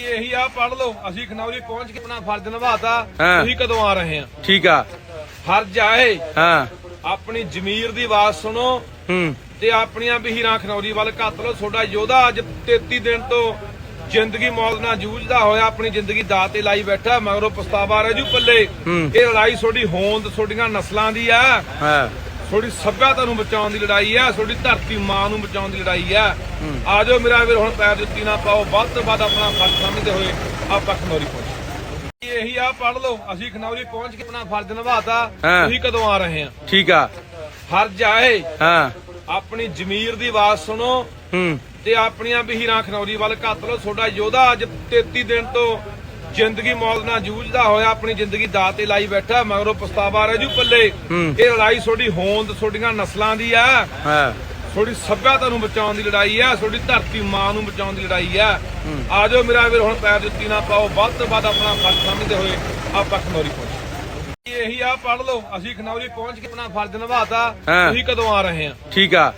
ਇਹੀ ਆ ਪੜ ਲਓ। ਅਸੀਂ ਖਨੌਰੀ ਪਹੁੰਚ ਕੇ ਆਪਣਾ ਫਰਜ਼ ਨਿਭਾਤਾ। ਹਾਂ। ਤੁਸੀਂ ਕਦੋਂ ਆ ਰਹੇ ਆ? ਠੀਕ ਆ। ਫਰਜ਼ ਆਏ ਹਾਂ। ਆਪਣੀ ਜ਼ਮੀਰ ਦੀ ਆਵਾਜ਼ ਸੁਣੋ। ਹੂੰ। ਤੇ ਆਪਣੀਆਂ ਬਹੀਰਾਂ ਖਨੌਰੀ ਵੱਲ ਘੱਤ ਲਓ। ਤੁਹਾਡਾ ਯੋਧਾ ਅੱਜ 33 ਦਿਨ ਤੋਂ ਜ਼ਿੰਦਗੀ ਮੌਤ ਨਾਲ ਜੂਝਦਾ ਹੋਇਆ ਆਪਣੀ ਜ਼ਿੰਦਗੀ ਦਾਅ ਤੇ ਲਾਈ ਬੈਠਾ ਮਗਰੋਂ ਪਛਤਾਵਾ ਰਹਿ ਜੂ ਪੱਲੇ। ਹੂੰ। ਇਹ ਲੜਾਈ ਤੁਹਾਡੀ ਹੋਂਦ ਤੁਹਾਡੀਆਂ ਨਸਲਾਂ ਦੀ ਆ। ਹਾਂ। ਤੁਹਾਡੀ ਸੱਭਿਅਤਾ ਨੂੰ ਬਚਾਉਣ ਦੀ ਲੜਾਈ ਆ ਤੁਹਾਡੀ ਧਰਤੀ ਮਾਂ ਨੂੰ ਬਚਾਉਣ ਦੀ ਲੜਾਈ ਆ ਆਜੋ ਮੇਰਾ ਵੀਰ ਹੁਣ ਪੈਰ ਜੁੱਤੀ ਨਾ ਪਾਓ ਵੱਧ ਤੋਂ ਵੱਧ ਆਪਣਾ ਫਰਜ਼ ਸਮਝਦੇ ਹੋਏ ਆਪਾਂ ਖਨੌਰੀ ਪਹੁੰਚੋ। ਇਹੀ ਆ ਪੜ ਲਓ ਅਸੀਂ ਖਨੌਰੀ ਪਹੁੰਚ ਕੇ ਆਪਣਾ ਫਰਜ਼ ਨਿਭਾਤਾ ਹਾਂ। ਤੁਸੀਂ ਕਦੋਂ ਆ ਰਹੇ ਆ? ਠੀਕ ਆ। ਫਰਜ਼ ਆਏ ਹਾਂ। ਆਪਣੀ ਜ਼ਮੀਰ ਦੀ ਆਵਾਜ਼ ਸੁਣੋ ਹੂੰ। ਤੇ ਆਪਣੀਆਂ ਬਹੀਰਾਂ ਖਨੌਰੀ ਵੱਲ ਘੱਤ ਲਓ। ਤੁਹਾਡਾ ਯੋਧਾ ਅੱਜ 33 ਦਿਨ ਤੋਂ ਜ਼ਿੰਦਗੀ ਮੌਤ ਨਾਲ ਜੂਝਦਾ ਹੋਇਆ ਆਪਣੀ ਜ਼ਿੰਦਗੀ ਦਾਅ ਤੇ ਲਾਈ ਬੈਠਾ ਮਗਰੋਂ ਪਛਤਾਵਾ ਰਹਿ ਜੂ ਪੱਲੇ। ਇਹ ਲੜਾਈ ਤੁਹਾਡੀ ਹੋਂਦ ਤੁਹਾਡੀਆਂ ਨਸਲਾਂ ਦੀ ਆ। ਹਾਂ। ਤੁਹਾਡੀ ਸੱਭਿਅਤਾ ਨੂੰ ਬਚਾਉਣ ਦੀ ਲੜਾਈ ਆ ਤੁਹਾਡੀ ਧਰਤੀ ਮਾਂ ਨੂੰ ਬਚਾਉਣ ਦੀ ਲੜਾਈ ਆ। ਆਜੋ ਮੇਰਾ ਵੀਰ ਹੁਣ ਪੈਰ ਜੁੱਤੀ ਨਾ ਪਾਓ ਵੱਧ ਤੋਂ ਵੱਧ ਆਪਣਾ ਫਰਜ਼ ਸਮਝਦੇ ਹੋਏ ਆਪਾਂ ਖਨੌਰੀ ਪਹੁੰਚੋ। ਇਹੀ ਆ ਪੜ ਲਓ ਅਸੀਂ ਖਨੌਰੀ ਪਹੁੰਚ ਕੇ ਆਪਣਾ ਫਰਜ਼ ਨਿਭਾਤਾ। ਤੁਸੀਂ ਕਦੋਂ ਆ ਰਹੇ ਆ? ਠੀਕ ਆ।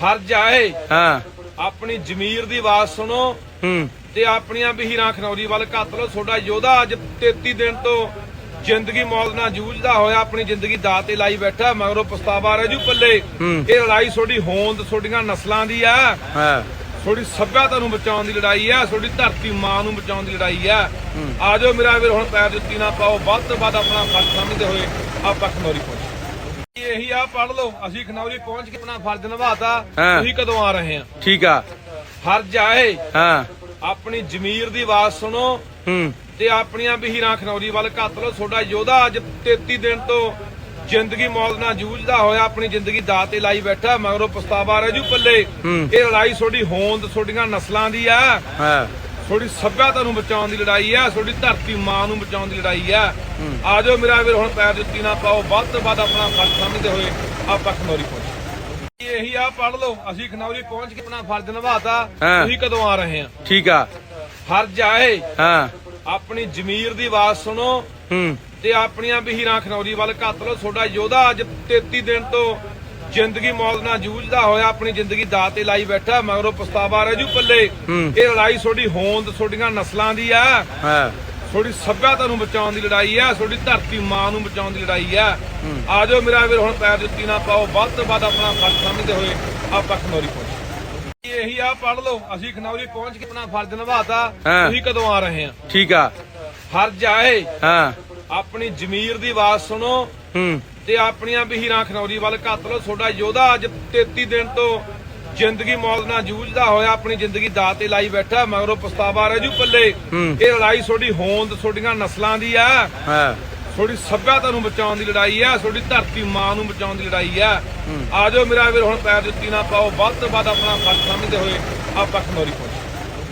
ਫਰਜ਼ ਆਏ ਹਾਂ। ਆਪਣੀ ਜ਼ਮੀਰ ਦੀ ਆਵਾਜ਼ ਸੁਣੋ। ਹੂੰ। ਤੇ ਆਪਣੀਆਂ ਬਹੀਰਾਂ ਖਨੌਰੀ ਵੱਲ ਘੱਤ ਲਓ। ਤੁਹਾਡਾ ਯੋਧਾ ਅੱਜ 33 ਦਿਨ ਤੋਂ ਜ਼ਿੰਦਗੀ ਮੌਤ ਨਾਲ ਜੂਝਦਾ ਹੋਇਆ ਆਪਣੀ ਜ਼ਿੰਦਗੀ ਦਾਅ ਤੇ ਲਾਈ ਬੈਠਾ ਮਗਰੋਂ ਪਛਤਾਵਾ ਰਹਿ ਜੂ ਪੱਲੇ। ਇਹ ਲੜਾਈ ਤੁਹਾਡੀ ਹੋਂਦ ਤੁਹਾਡੀਆਂ ਨਸਲਾਂ ਦੀ ਆ। ਹਾਂ। ਤੁਹਾਡੀ ਸੱਭਿਅਤਾ ਨੂੰ ਬਚਾਉਣ ਦੀ ਲੜਾਈ ਆ ਤੁਹਾਡੀ ਧਰਤੀ ਮਾਂ ਨੂੰ ਬਚਾਉਣ ਦੀ ਲੜਾਈ ਆ। ਆਜੋ ਮੇਰਾ ਵੀਰ ਹੁਣ ਪੈਰ ਜੁੱਤੀ ਨਾ ਪਾਓ। ਵੱਧ ਤੋਂ ਵੱਧ ਆਪਣਾ ਫਰਜ਼ ਸਮਝਦੇ ਹੋਏ ਆਪਾਂ ਖਨੌਰੀ ਪਹੁੰਚੋ। ਇਹੀ ਆ ਪੜ ਲਓ। ਅਸੀਂ ਖਨੌਰੀ ਪਹੁੰਚ ਕੇ ਆਪਣਾ ਫਰਜ਼ ਨਿਭਾਤਾ। ਤੁਸੀਂ ਕਦੋਂ ਆ ਰਹੇ ਆ? ਠੀਕ ਆ। ਫਰਜ਼ ਆਏ ਹਾਂ। ਆਪਣੀ ਜ਼ਮੀਰ ਦੀ ਆਵਾਜ਼ ਸੁਣੋ। ਹੂੰ। ਤੇ ਆਪਣੀਆਂ ਬਹੀਰਾਂ ਖਨੌਰੀ ਵੱਲ ਘੱਤ ਲਓ। ਤੁਹਾਡਾ ਯੋਧਾ ਅੱਜ 33 ਦਿਨ ਤੋਂ ਜ਼ਿੰਦਗੀ ਮੌਤ ਨਾਲ ਜੂਝਦਾ ਹੋਇਆ ਆਪਣੀ ਜ਼ਿੰਦਗੀ ਦਾਅ ਤੇ ਲਾਈ ਬੈਠਾ ਮਗਰੋਂ ਪਛਤਾਵਾ ਰਹਿ ਜੂ ਪੱਲੇ। ਇਹ ਲੜਾਈ ਤੁਹਾਡੀ ਹੋਂਦ ਤੁਹਾਡੀਆਂ ਨਸਲਾਂ ਦੀ ਆ। ਹਾਂ। ਤੁਹਾਡੀ ਸੱਭਿਅਤਾ ਨੂੰ ਬਚਾਉਣ ਦੀ ਲੜਾਈ ਆ। ਤੁਹਾਡੀ ਧਰਤੀ ਮਾਂ ਨੂੰ ਬਚਾਉਣ ਦੀ ਲੜਾਈ ਆ। ਆਜੋ ਮੇਰਾ ਵੀਰ ਹੁਣ ਪੈਰ ਜੁੱਤੀ ਨਾ ਪਾਓ। ਵੱਧ ਤੋਂ ਵੱਧ ਆਪਣਾ ਫਰਜ਼ ਸਮਝਦੇ ਹੋਏ ਆਪਾਂ ਖਨੌਰੀ ਪਹੁੰਚੋ। ਇਹੀ ਆ ਪੜ ਲਓ। ਅਸੀਂ ਖਨੌਰੀ ਪਹੁੰਚ ਕੇ ਆਪਣਾ ਫਰਜ਼ ਨਿਭਾਤਾ। ਹਾਂ। ਤੁਸੀਂ ਕਦੋਂ ਆ ਰਹੇ ਆ? ਠੀਕ ਆ। ਫਰਜ਼ ਆਏ ਹਾਂ। ਆਪਣੀ ਜ਼ਮੀਰ ਦੀ ਆਵਾਜ਼ ਸੁਣੋ। ਹੂੰ। ਤੇ ਆਪਣੀਆਂ ਬਹੀਰਾਂ ਖਨੌਰੀ ਵੱਲ ਘੱਤ ਲਓ। ਤੁਹਾਡਾ ਯੋਧਾ ਅੱਜ 33 ਦਿਨ ਤੋਂ ਜ਼ਿੰਦਗੀ ਮੌਤ ਨਾਲ ਜੂਝਦਾ ਹੋਇਆ ਆਪਣੀ ਜ਼ਿੰਦਗੀ ਦਾਅ ਤੇ ਲਾਈ ਬੈਠਾ ਮਗਰੋਂ ਪਛਤਾਵਾ ਰਹਿ ਜੂ ਪੱਲੇ। ਹੂੰ। ਇਹ ਲੜਾਈ ਤੁਹਾਡੀ ਹੋਂਦ ਤੁਹਾਡੀਆਂ ਨਸਲਾਂ ਦੀ ਆ। ਹਾਂ। ਤੁਹਾਡੀ ਸੱਭਿਅਤਾ ਨੂੰ ਬਚਾਉਣ ਦੀ ਲੜਾਈ ਆ ਤੁਹਾਡੀ ਧਰਤੀ ਮਾਂ ਨੂੰ ਬਚਾਉਣ ਦੀ ਲੜਾਈ ਆ ਆਜੋ ਮੇਰਾ ਵੀਰ ਹੁਣ ਪੈਰ ਜੁੱਤੀ ਨਾ ਪਾਓ ਵੱਧ ਤੋਂ ਵੱਧ ਆਪਣਾ ਫਰਜ਼ ਸਮਝਦੇ ਹੋਏ ਆਪਾਂ ਖਨੌਰੀ ਪਹੁੰਚੋ। ਇਹੀ ਆ ਪੜ ਲਓ ਅਸੀਂ ਖਨੌਰੀ ਪਹੁੰਚ ਕੇ ਆਪਣਾ ਫਰਜ਼ ਨਿਭਾਤਾ ਹਾਂ। ਤੁਸੀਂ ਕਦੋਂ ਆ ਰਹੇ ਆ ਠੀਕ ਆ। ਫਰਜ਼ ਆਏ ਹਾਂ। ਆਪਣੀ ਜ਼ਮੀਰ ਦੀ ਆਵਾਜ਼ ਸੁਣੋ ਹੂੰ। ਤੇ ਆਪਣੀਆਂ ਬਹੀਰਾਂ ਖਨੌਰੀ ਵੱਲ ਘੱਤ ਲਓ। ਤੁਹਾਡਾ ਯੋਧਾ ਅੱਜ 33 ਦਿਨ ਤੋਂ ਜ਼ਿੰਦਗੀ ਮੌਤ ਨਾਲ ਜੂਝਦਾ ਹੋਇਆ ਆਪਣੀ ਜ਼ਿੰਦਗੀ ਦਾਅ ਤੇ ਲਾਈ ਬੈਠਾ ਮਗਰੋਂ ਪਛਤਾਵਾ ਰਹਿ ਜੂ ਪੱਲੇ। ਇਹ ਲੜਾਈ ਤੁਹਾਡੀ ਹੋਂਦ ਤੁਹਾਡੀਆਂ ਨਸਲਾਂ ਦੀ ਆ। ਹਾਂ। ਤੁਹਾਡੀ ਸੱਭਿਅਤਾ ਨੂੰ ਬਚਾਉਣ ਦੀ ਲੜਾਈ ਆ ਤੁਹਾਡੀ ਧਰਤੀ ਮਾਂ ਨੂੰ ਬਚਾਉਣ ਦੀ ਲੜਾਈ ਆ। ਆਜੋ ਮੇਰਾ ਵੀਰ ਹੁਣ ਪੈਰ ਜੁੱਤੀ ਨਾ ਪਾਓ ਵੱਧ ਤੋਂ ਵੱਧ ਆਪਣਾ ਫਰਜ਼ ਸਮਝਦੇ ਹੋਏ ਆਪਾਂ ਪਹੁੰਚੋ